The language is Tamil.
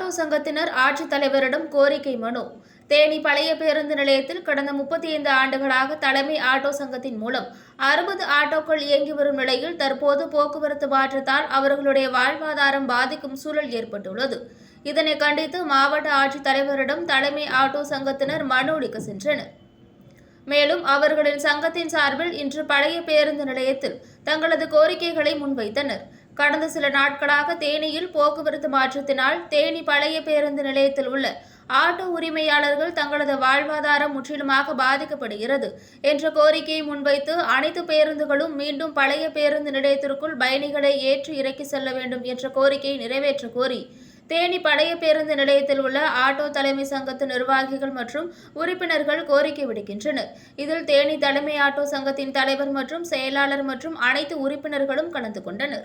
சங்கத்தினர் ஆட்சித்தலைவரிடம் கோரிக்கை மனு. தேனி பழைய பேருந்து நிலையத்தில் கடந்த முப்பத்தி ஐந்து ஆண்டுகளாக தலைமை ஆட்டோ சங்கத்தின் மூலம் அறுபது ஆட்டோக்கள் இயங்கி வரும் நிலையில் தற்போது போக்குவரத்து மாற்றத்தால் அவர்களுடைய வாழ்வாதாரம் பாதிக்கும் சூழல் ஏற்பட்டுள்ளது. இதனை கண்டித்து மாவட்ட ஆட்சித்தலைவரிடம் தலைமை ஆட்டோ சங்கத்தினர் மனு அளிக்க சென்றனர். மேலும் அவர்களின் சங்கத்தின் சார்பில் இன்று பழைய பேருந்து நிலையத்தில் தங்களது கோரிக்கைகளை முன்வைத்தனர். கடந்த சில நாட்களாக தேனியில் போக்குவரத்து மாற்றத்தினால் தேனி பழைய பேருந்து நிலையத்தில் உள்ள ஆட்டோ உரிமையாளர்கள் தங்களது வாழ்வாதாரம் முற்றிலுமாக பாதிக்கப்படுகிறது என்ற கோரிக்கையை முன்வைத்து அனைத்து பேருந்துகளும் மீண்டும் பழைய பேருந்து நிலையத்திற்குள் பயணிகளை ஏற்றி இறக்கி செல்ல வேண்டும் என்ற கோரிக்கையை நிறைவேற்ற கோரி தேனி பழைய பேருந்து நிலையத்தில் உள்ள ஆட்டோ தலைமை சங்கத்து நிர்வாகிகள் மற்றும் உறுப்பினர்கள் கோரிக்கை விடுக்கின்றனர். இதில் தேனி தலைமை ஆட்டோ சங்கத்தின் தலைவர் மற்றும் செயலாளர் மற்றும் அனைத்து உறுப்பினர்களும் கலந்து கொண்டனர்.